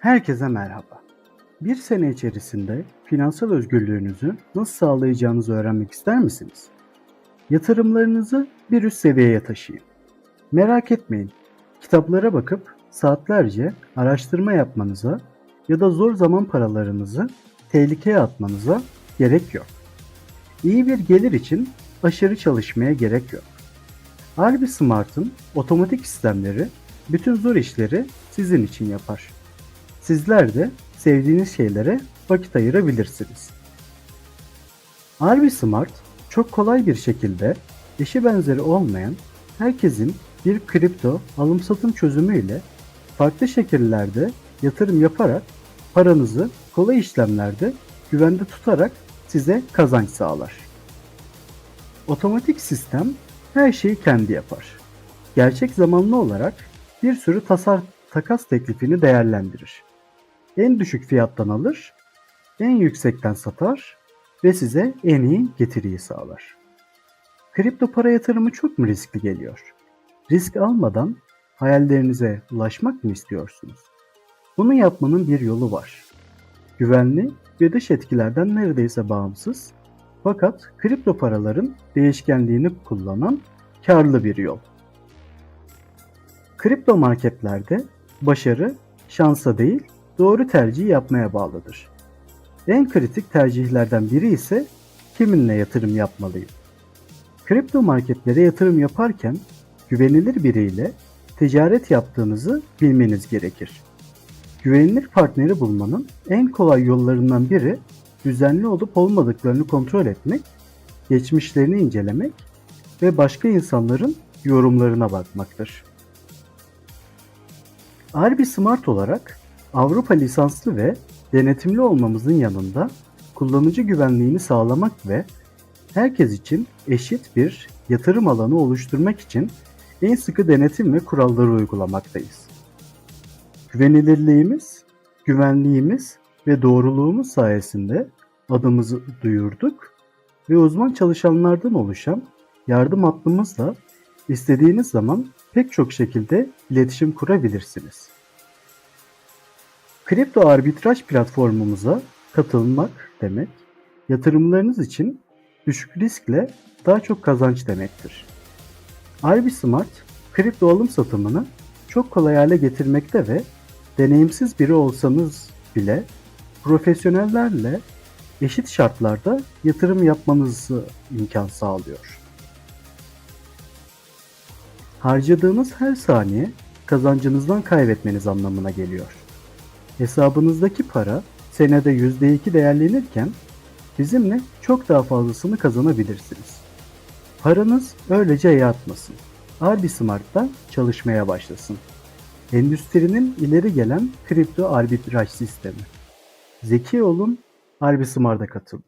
Herkese merhaba. Bir sene içerisinde finansal özgürlüğünüzü nasıl sağlayacağınızı öğrenmek ister misiniz? Yatırımlarınızı bir üst seviyeye taşıyın. Merak etmeyin. Kitaplara bakıp saatlerce araştırma yapmanıza ya da zor zaman paralarınızı tehlikeye atmanıza gerek yok. İyi bir gelir için aşırı çalışmaya gerek yok. Harbi Smart'ın otomatik sistemleri bütün zor işleri sizin için yapar. Sizler de sevdiğiniz şeylere vakit ayırabilirsiniz. Harbi Smart çok kolay bir şekilde eşi benzeri olmayan herkesin bir kripto alım satım çözümüyle farklı şekillerde yatırım yaparak paranızı kolay işlemlerde güvende tutarak size kazanç sağlar. Otomatik sistem her şeyi kendi yapar. Gerçek zamanlı olarak bir sürü tasar takas teklifini değerlendirir. En düşük fiyattan alır, en yüksekten satar ve size en iyi getiriyi sağlar. Kripto para yatırımı çok mu riskli geliyor? Risk almadan hayallerinize ulaşmak mı istiyorsunuz? Bunu yapmanın bir yolu var. Güvenli ve dış etkilerden neredeyse bağımsız fakat kripto paraların değişkenliğini kullanan karlı bir yol. Kripto marketlerde başarı şansa değil doğru tercih yapmaya bağlıdır. En kritik tercihlerden biri ise kiminle yatırım yapmalıyım. Kripto marketlere yatırım yaparken güvenilir biriyle ticaret yaptığınızı bilmeniz gerekir. Güvenilir partneri bulmanın en kolay yollarından biri düzenli olup olmadıklarını kontrol etmek, geçmişlerini incelemek ve başka insanların yorumlarına bakmaktır. Arbi Smart olarak Avrupa lisanslı ve denetimli olmamızın yanında kullanıcı güvenliğini sağlamak ve herkes için eşit bir yatırım alanı oluşturmak için en sıkı denetim ve kuralları uygulamaktayız. Güvenilirliğimiz, güvenliğimiz ve doğruluğumuz sayesinde adımızı duyurduk ve uzman çalışanlardan oluşan yardım hattımızla istediğiniz zaman pek çok şekilde iletişim kurabilirsiniz. Kripto arbitraj platformumuza katılmak demek, yatırımlarınız için düşük riskle daha çok kazanç demektir. Arbi Smart, kripto alım satımını çok kolay hale getirmekte ve deneyimsiz biri olsanız bile profesyonellerle eşit şartlarda yatırım yapmanızı imkan sağlıyor. Harcadığınız her saniye kazancınızdan kaybetmeniz anlamına geliyor. Hesabınızdaki para senede %2 değerlenirken bizimle çok daha fazlasını kazanabilirsiniz. Paranız öylece yatmasın. Arbi Smart'ta çalışmaya başlasın. Endüstrinin ileri gelen kripto arbitraj sistemi. Zeki olun, Arbi Smart'a katılın.